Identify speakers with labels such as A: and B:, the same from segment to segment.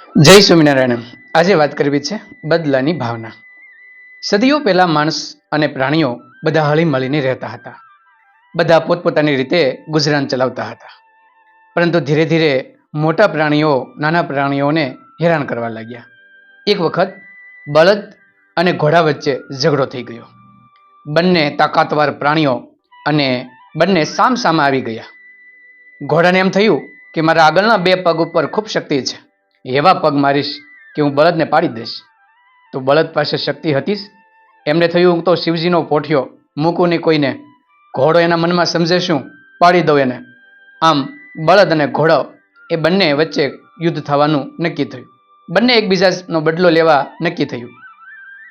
A: જય સ્વામિનારાયણ. આજે વાત કરવી છે બદલાની ભાવના. સદીઓ પહેલાં માણસ અને પ્રાણીઓ બધા હળી મળીને રહેતા હતા. બધા પોતપોતાની રીતે ગુજરાન ચલાવતા હતા. પરંતુ ધીરે ધીરે મોટા પ્રાણીઓ, નાના પ્રાણીઓને હેરાન કરવા લાગ્યા. એક વખત બળદ અને ઘોડા વચ્ચે ઝઘડો થઈ ગયો. બંને તાકાતવાર પ્રાણીઓ અને બંને સામસામે આવી ગયા. ઘોડાને એમ થયું કે મારા આગળના બે પગ ઉપર ખૂબ શક્તિ છે. એવા પગ મારીશ કે હું બળદને પાડી દઈશ. તો બળદ પાસે શક્તિ હતી એમને થયું હું તો શિવજીનો પોઠિયો મૂકું નહીં કોઈને. ઘોડો એના મનમાં સમજે શું? પાડી દઉં એને. આમ બળદ અને ઘોડો એ બંને વચ્ચે યુદ્ધ થવાનું નક્કી થયું. બંને એકબીજાનો બદલો લેવા નક્કી થયું.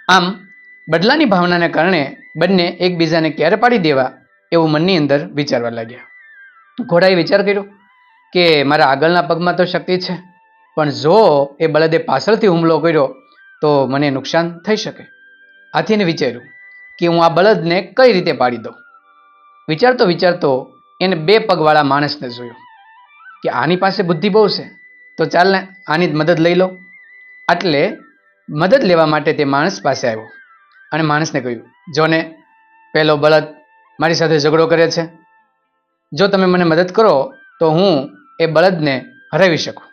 A: આમ બદલાની ભાવનાને કારણે બંને એકબીજાને ક્યારે પાડી દેવા એવું મનની અંદર વિચારવા લાગ્યા. ઘોડાએ વિચાર કર્યો કે મારા આગળના પગમાં તો શક્તિ છે. પણ જો એ બળદે પાછળથી હુમલો કર્યો, તો મને નુકસાન થઈ શકે. આથી એને વિચાર્યું કે હું આ બળદને કઈ રીતે પાડી દઉં. વિચારતો વિચારતો એને બે પગવાળા માણસને જોયો કે આની પાસે બુદ્ધિ બહુ છે, તો ચાલને આની જ મદદ લઈ લો. એટલે મદદ લેવા માટે તે માણસ પાસે આવ્યો અને માણસને કહ્યું જો ને પહેલો બળદ મારી સાથે ઝઘડો કરે છે. જો તમે મને મદદ કરો, તો હું એ બળદને હરાવી શકું.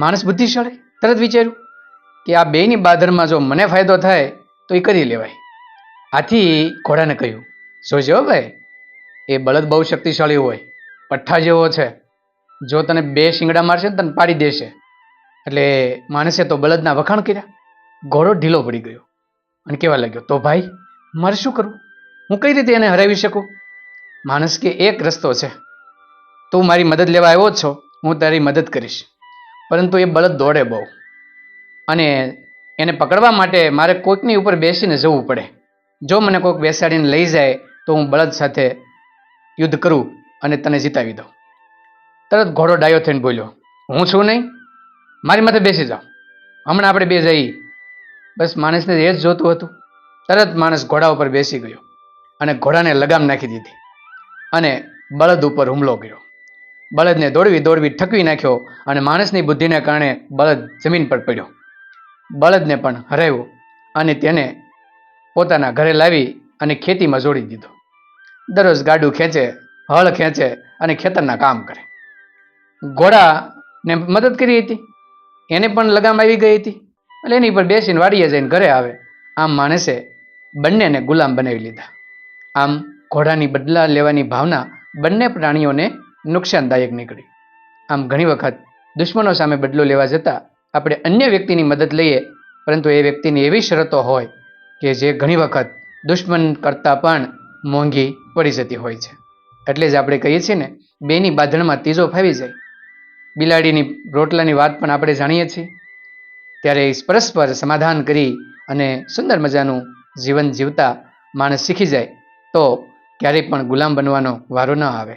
A: માણસ બુદ્ધિશાળી? તરત વિચાર્યું કે આ બેયની બાદરમાં જો મને ફાયદો થાય, તો એ કરી લેવાય. આથી ઘોડાને કહ્યું, જોજો ભાઈ, એ બળદ બહુ શક્તિશાળી હોય, પઠ્ઠા જેવો છે. જો તને બે શિંગડા મારશે ને તને પાડી દેશે. એટલે માણસે તો બળદના વખાણ કર્યા. ઘોડો ઢીલો પડી ગયો અને કહેવા લાગ્યો, તો ભાઈ, મારે શું કરવું? હું કઈ રીતે એને હરાવી શકું? માણસ કે એક રસ્તો છે. તું મારી મદદ લેવા આવ્યો છો, હું તારી મદદ કરીશ. પરંતુ એ બળદ દોડે બહુ. અને એને પકડવા માટે મારે કોઈકની ઉપર બેસીને જવું પડે. જો મને કોઈક બેસાડીને લઈ જાય, તો હું બળદ સાથે યુદ્ધ કરું અને તને જીતાવી દઉં. તરત ઘોડો ડાયો થઈને બોલ્યો, હું છું નહીં? મારી માથે બેસી જાઓ. હમણાં આપણે બે જઈએ બસ માણસને એ જ જોતું હતું. તરત માણસ ઘોડા ઉપર બેસી ગયો અને ઘોડાને લગામ નાખી દીધી અને બળદ ઉપર હુમલો કર્યો. બળદને દોડવી દોડવી ઠકવી નાખ્યો અને માણસની બુદ્ધિને કારણે બળદ જમીન પર પડ્યો. બળદને પણ હરાવ્યો અને તેને પોતાના ઘરે લાવી અને ખેતીમાં જોડી દીધો. દરરોજ ગાડું ખેંચે, હળ ખેંચે અને ખેતરના કામ કરે. ઘોડાને મદદ કરી હતી. એને પણ લગામ આવી ગઈ હતી. એટલે એની પર બેસીને વાડીએ જઈને ઘરે આવે. આમ માણસે બંનેને ગુલામ બનાવી લીધા. આમ ઘોડાની બદલા લેવાની ભાવના બંને પ્રાણીઓને નુકસાનદાયક નીકળી. આમ ઘણી વખત દુશ્મનો સામે બદલો લેવા જતાં આપણે અન્ય વ્યક્તિની મદદ લઈએ, પરંતુ એ વ્યક્તિની એવી શરતો હોય કે જે ઘણી વખત દુશ્મન કરતાં પણ મોંઘી પડી જતી હોય છે. એટલે જ આપણે કહીએ છીએ ને, બેની બાંધણમાં ત્રીજો ફાવી જાય. બિલાડીની રોટલાની વાત પણ આપણે જાણીએ છીએ. ત્યારે પરસ્પર સમાધાન કરી અને સુંદર મજાનું જીવન જીવતા માણસ શીખી જાય, તો ક્યારેય પણ ગુલામ બનવાનો વારો ન આવે.